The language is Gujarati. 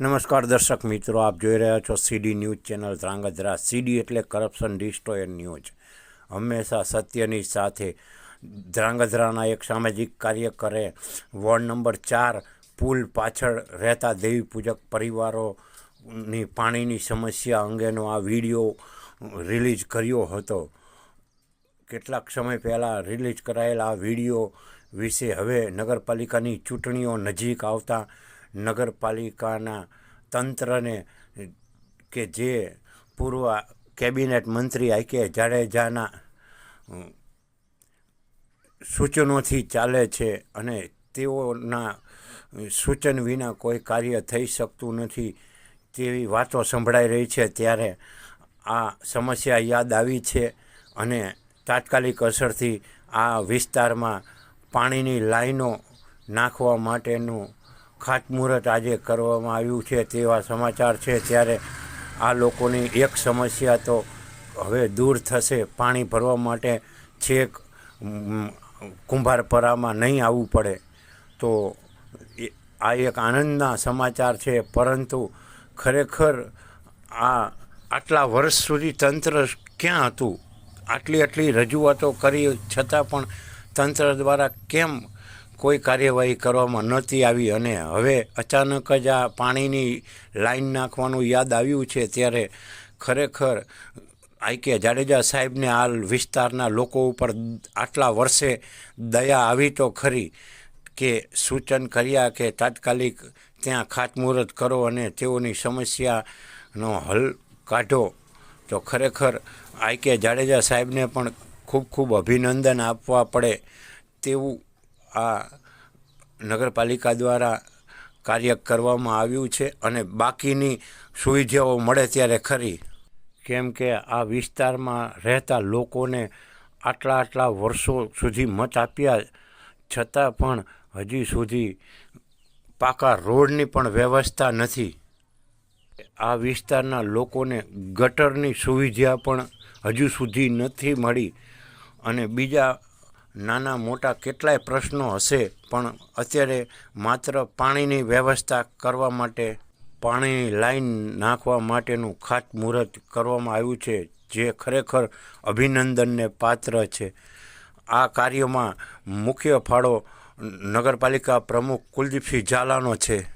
નમસ્કાર દર્શક મિત્રો, આપ જોઈ રહ્યા છો CD news channel Dhrangadhra. CD એટલે કરપ્શન ડિસ્ટ્રોયર ન્યૂઝ. હંમેશા સત્યની સાથે ધ્રાંગધ્રાના એક સામાજિક કાર્યકરે વોર્ડ નંબર ચાર પુલ પાછળ રહેતા દેવી પૂજક પરિવારોની પાણીની સમસ્યા અંગેનો આ વીડિયો રિલીઝ કર્યો હતો. કેટલાક સમય પહેલાં રિલીઝ કરાયેલા આ વીડિયો વિશે હવે નગરપાલિકાની ચૂંટણીઓ નજીક આવતા નગરપાલિકાના તંત્રને કે જે પૂર્વ કેબિનેટ મંત્રી આઈ કે જાડેજાના સૂચનોથી ચાલે છે અને તેઓના સૂચન વિના કોઈ કાર્ય થઈ શકતું નથી તેવી વાતો સંભળાઈ રહી છે. ત્યારે આ સમસ્યા યાદ આવી છે અને તાત્કાલિક અસરથી આ વિસ્તારમાં પાણીની લાઈનો નાખવા માટેનું ખાતમુહૂર્ત આજે કરવામાં આવ્યું છે તેવા સમાચાર છે. ત્યારે આ લોકોની એક સમસ્યા તો હવે દૂર થશે. પાણી ભરવા માટે છેક કુંભારપરામાં નહીં આવવું પડે. તો આ એક આનંદના સમાચાર છે. પરંતુ ખરેખર આ આટલા વર્ષ સુધી તંત્ર ક્યાં હતું? આટલી આટલી રજૂઆતો કરી છતાં પણ તંત્ર દ્વારા કેમ કોઈ કાર્યવાહી કરવામાં નહોતી આવી અને હવે અચાનક જ આ પાણીની લાઈન નાખવાનું યાદ આવ્યું છે ત્યારે ખરેખર આઈકે જાડેજા સાહેબને આ વિસ્તારના લોકો ઉપર આટલા વર્ષે દયા આવી તો ખરી કે સૂચન કર્યા કે તાત્કાલિક ત્યાં ખાતમુહૂર્ત કરો અને તેઓની સમસ્યાનો હલ કાઢો. તો ખરેખર આઈકે જાડેજા સાહેબને પણ ખૂબ ખૂબ અભિનંદન આપવા પડે તેવું આ નગરપાલિકા દ્વારા કાર્ય કરવામાં આવ્યું છે અને બાકીની સુવિધાઓ મળે ત્યારે ખરી. કેમ કે આ વિસ્તારમાં રહેતા લોકોને આટલા આટલા વર્ષો સુધી મત આપ્યા છતાં પણ હજી સુધી પાકા રોડની પણ વ્યવસ્થા નથી. આ વિસ્તારના લોકોને ગટરની સુવિધા પણ હજુ સુધી નથી મળી અને બીજા નાના મોટા કેટલાય પ્રશ્નો હશે, પણ અત્યારે માત્ર પાણીની વ્યવસ્થા કરવા માટે, પાણીની લાઈન નાખવા માટેનું ખાતમુહૂર્ત કરવામાં આવ્યું છે, જે ખરેખર અભિનંદનને પાત્ર છે. આ કાર્યમાં મુખ્ય ફાળો નગરપાલિકા પ્રમુખ કુલદીપસિંહ ઝાલાનો છે.